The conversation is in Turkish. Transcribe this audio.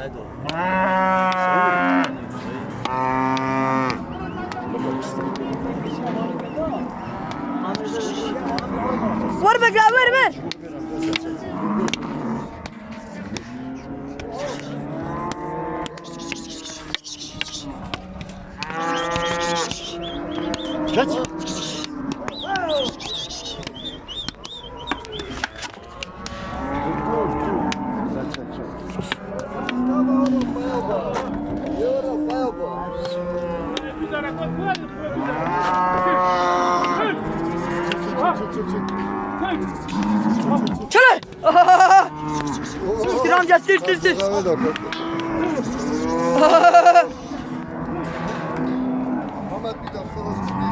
Hadi. Vur be abi vur be. Kaç? Çöle. Sür amca sür sür sür. Ahmet bir dakika.